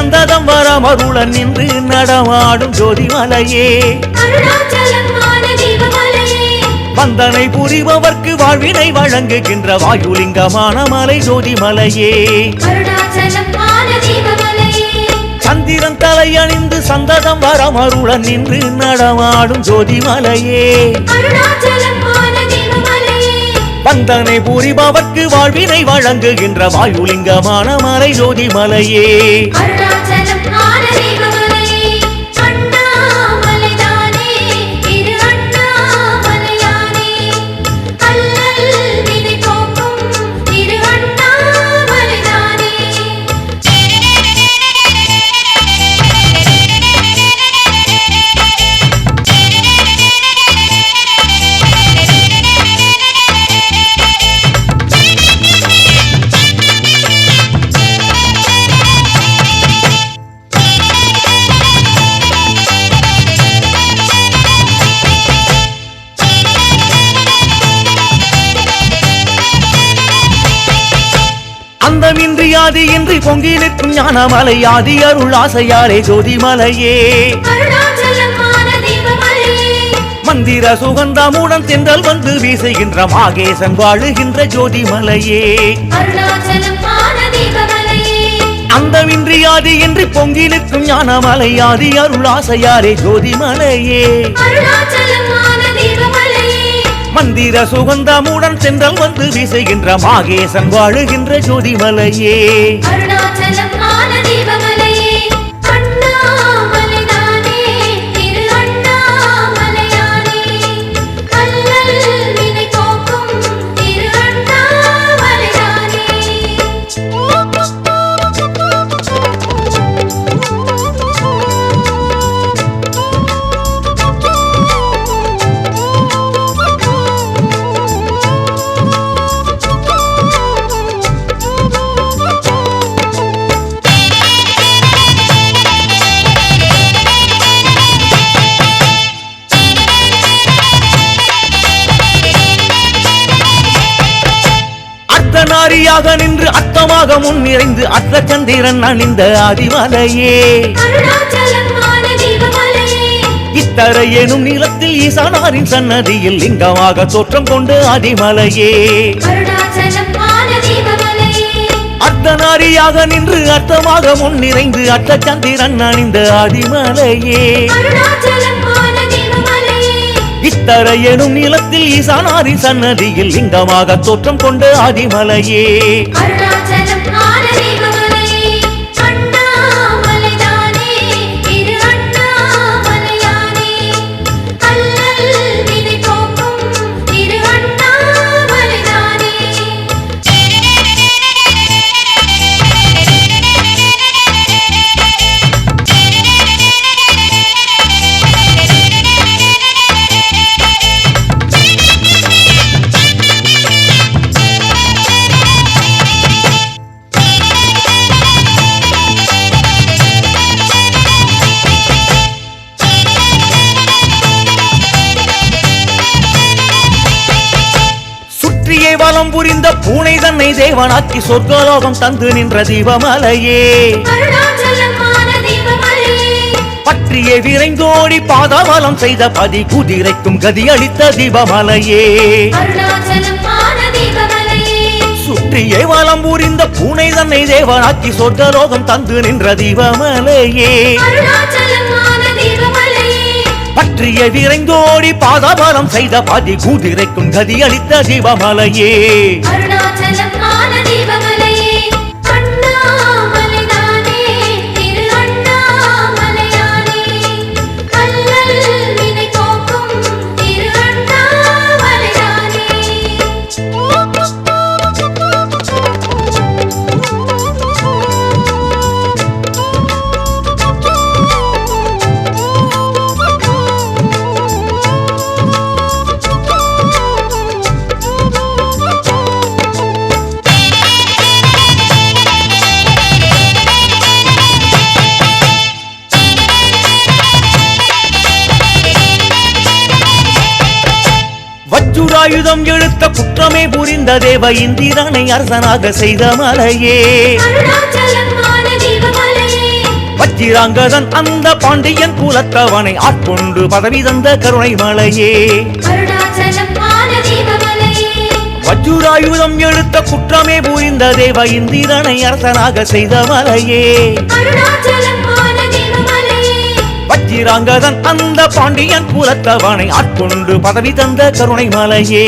சந்ததம் வரமருளன் நின்று நடமாடும் ஜோதிமலையே. வந்தனை புரிபவர்க்கு வாழ்வினை வழங்குகின்ற வாயுலிங்கமான மலை ஜோதிமலையே. சந்திரன் தலை அணிந்து சந்ததம் வரமருளன் நின்று நடமாடும் ஜோதிமலையே. வந்தனை புரிபவர்க்கு வாழ்வினை வழங்குகின்ற வாயுலிங்கமான மலை ஜோதிமலையே. அந்தமின்றி ஆதி இன்றி பொங்கி நிற்கும் ஞானமலை ஆதி அருள் அருணாச்சலம் மான தீபமலையே. மந்திர சுகந்தமுடன் தென்றல் வந்து வீசுகின்ற மாகேசன் வாழுகின்ற ஜோதிமலையே. அருணாச்சலம் மான தீபமலையே. அந்தமின்றி ஆதி இன்றி பொங்கி நிற்கும் ஞானமலை ஆதி அருள் அருணாச்சலம் மான தீபமலையே மந்திர சுகந்தமுடன் தென்றல் வந்து வீசுகின்ற மாகேசன் வாழுகின்ற ஜோதிமலையே. அருணாச்சலம் அர்த்தநாரியாக நின்று அர்த்தமாக முன் நிறைந்து அர்த்த சந்திரன் அணிந்த தீபமலையே. இத்தரை எனும் நிலத்தில் ஈசானாரின் சன்னதியில் லிங்கமாக தோற்றம் கொண்டு தீபமலையே. அர்த்தநாரியாக நின்று அர்த்தமாக முன் நிறைந்து அர்த்த சந்திரன் அணிந்த தீபமலையே இத்தரை எனும் நிலத்தில் ஈசானாரி சன்னதியில் லிங்கமாக தோற்றம் கொண்டு ஆதிமலையே. சுற்றியே புரிந்த பூனை தன்னை தேவனாக்கி சொர்க்கலோகம் தந்து நின்ற தீபமலையே. அருணாச்சலம் பற்றியே விரைந்தோடி பாதாவலம் செய்த பதி குதிரைக்கும் கதி அளித்த தீபமலையே. சுற்றியே வலம் புரிந்த பூனை தன்னை தேவனாக்கி சொர்க்கலோகம் தந்து நின்ற தீபமலையே. பற்றிய விரைந்தோடி பாதாபலம் செய்த பதி குதிரைக்கும் கதி அளித்த தீபமலையே வஜ்ஜுராயுதம் எழுத்த குற்றமே புரிந்த தேவ இந்திரனை அரசனாக செய்த மலையே. வஜ்ஜிராங்கதன் அந்த பாண்டியன் குலத்தவனை ஆட்கொண்டு பதவி தந்த கருணை மலையே. வஜ்ராயுதம் எடுத்த குற்றமே புரிந்த தேவ இந்திரனை அரசனாக செய்த மலையே. வஜ்ஜிராங்கதன் அந்த பாண்டியன் குலத்தவனை ஆட்கொண்டு பதவி தந்த கருணை மலையே